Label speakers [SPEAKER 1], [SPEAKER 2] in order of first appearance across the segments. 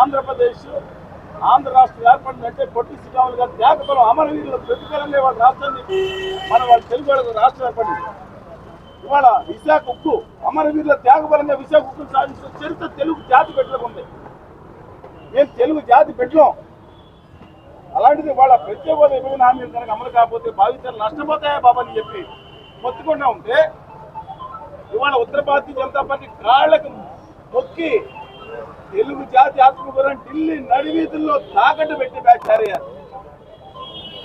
[SPEAKER 1] ఆంధ్రప్రదేశ్ ఆంధ్ర రాష్ట్రం ఏర్పడిందంటే పొట్టి శ్రీరాములు గారు త్యాగబలం అమరవీరుల ప్రతిఫలంగా వాళ్ళ రాష్ట్రాన్ని మన వాళ్ళ తెలుగు వాళ్ళకి రాష్ట్రం ఏర్పడింది. ఇవాళ విశాఖ ఉక్కు అమరవీరుల త్యాగబలంగా విశాఖ ఉక్కు సాధించిన చరిత్ర తెలుగు జాతి బిడ్డలకు ఉంది. మేము తెలుగు జాతి బిడ్డలం. అలాంటిది వాళ్ళ ప్రత్యేక హోదా విభజన హామీలు కనుక అమలు కాకపోతే భావితరాలు నష్టపోతాయా బాబా అని చెప్పి మొత్తుకుంటా ఉంటే ఇవాళ ఉత్తర భారతీయ జనతా పార్టీ కాళ్ళకు మొక్కి తెలుగు జాతి ఆత్మగౌరవం ఢిల్లీ నడివీధుల్లో తాకట్టు పెట్టి ఆచార్య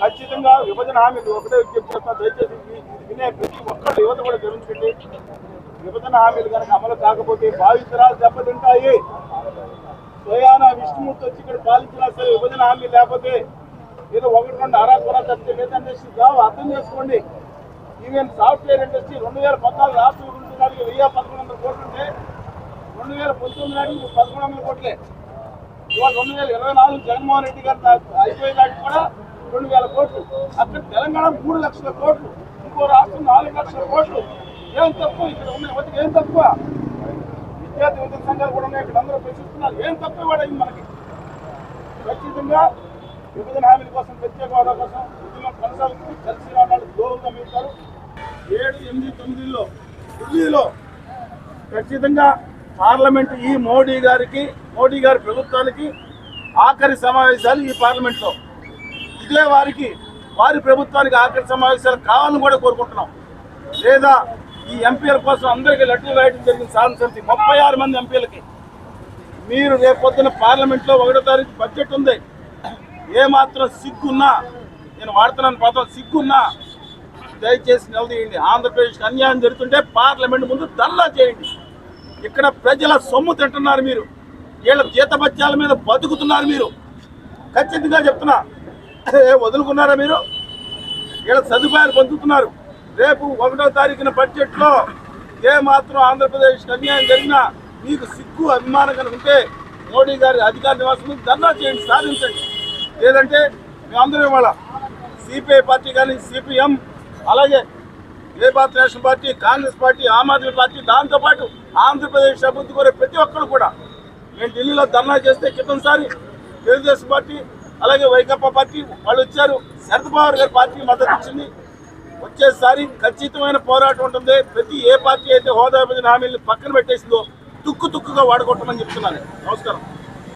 [SPEAKER 1] ఖచ్చితంగా విభజన హామీలు ఒకటే విజ్ఞప్తి చేస్తా దయచేసి వినే ప్రతి ఒక్కరు యువత కూడా గమనించండి. విభజన హామీలు కనుక అమలు కాకపోతే భావితరాలు దెబ్బతింటాయి. స్వయాన విష్ణుమూర్తి వచ్చి ఇక్కడ పాలించినా సరే విభజన హామీ లేకపోతే ఏదో ఒకటి రెండు అరా కొర తప్పితే లేదంటే కావు అర్థం చేసుకోండి. ఈవెన్ సాఫ్ట్వేర్ ఇండస్ట్రీ రెండు వేల పద్నాలుగు రాష్ట్ర గురించి వెయ్యి పదకొండు వందల కోట్లుంటే రెండు వేల పంతొమ్మిది నాటికి పదకొండు వందల కోట్లే. ఇవాళ రెండు వేల ఇరవై నాలుగు జగన్మోహన్ రెడ్డి గారు అయిపోయే నాటికి కూడా రెండు వేల కోట్లు. అక్కడ తెలంగాణ మూడు లక్షల కోట్లు ఇంకో రాష్ట్రం నాలుగు లక్షల కోట్లు. ఏం తక్కువ? ఇక్కడ ఉన్న యువతకి ఏం తక్కువ? విద్యార్థి విద్యుత్ సంఘాలు కూడా ఉన్నాయి. ఇక్కడ అందరూ ప్రశ్నిస్తున్నారు. ఏం తక్కువ వాడైంది మనకి? ఖచ్చితంగా విభజన హామీల కోసం ప్రత్యేక హోదా కోసం ఉద్యమం కొనసాగుతుంది. కలిసి రావడానికి దూరంగా మిగుతారు ఏడు ఎనిమిది తొమ్మిదిలో ఢిల్లీలో ఖచ్చితంగా పార్లమెంట్ ఈ మోడీ గారికి మోడీ గారి ప్రభుత్వానికి ఆఖరి సమావేశాలు ఈ పార్లమెంట్లో. ఇదే వారికి వారి ప్రభుత్వానికి ఆఖరి సమావేశాలు కావాలని కూడా కోరుకుంటున్నాం. లేదా ఈ ఎంపీల కోసం అందరికీ లెటర్లు రాయడం జరిగింది. సాధన ముప్పై ఆరు మంది ఎంపీలకి. మీరు రేపు పొద్దున పార్లమెంట్లో ఒకటో తారీఖు బడ్జెట్ ఉంది. ఏమాత్రం సిగ్గున్నా నేను వాడుతున్నాను పదం సిగ్గున్నా దయచేసి నిలదీయండి. ఆంధ్రప్రదేశ్కి అన్యాయం జరుగుతుంటే పార్లమెంట్ ముందు దల్లా చేయండి. ఇక్కడ ప్రజల సొమ్ము తింటున్నారు మీరు. వీళ్ళ జీతభత్యాల మీద బతుకుతున్నారు మీరు. ఖచ్చితంగా చెప్తున్నా. వదులుకున్నారా మీరు? వీళ్ళ సదుపాయాలు పొందుతున్నారు. రేపు ఒకటో తారీఖున బడ్జెట్లో ఏ మాత్రం ఆంధ్రప్రదేశ్ అన్యాయం జరిగినా మీకు సిగ్గు అభిమానం కనుకుంటే మోడీ గారి అధికార నివాసం ధర్నా చేయండి సాధించండి. లేదంటే మేమందరం ఇవాళ సిపిఐ పార్టీ కానీ సిపిఎం అలాగే labour national party Congress party Aam Aadmi party దాంతోపాటు ఆంధ్రప్రదేశ్ అభివృద్ధి కోరే ప్రతి ఒక్కరు కూడా నేను ఢిల్లీలో ధర్నా చేస్తే క్రితంసారి తెలుగుదేశం పార్టీ అలాగే వైకప్ప పార్టీ వాళ్ళు వచ్చారు. శరద్ పవార్ గారి పార్టీ మద్దతు ఇచ్చింది. వచ్చేసారి ఖచ్చితమైన పోరాటం ఉంటుంది. ప్రతి ఏ పార్టీ అయితే హోదా విభజన హామీలను పక్కన పెట్టేసిందో తుక్కు తుక్కుగా వాడుకోవటం అని చెప్తున్నాను. నమస్కారం.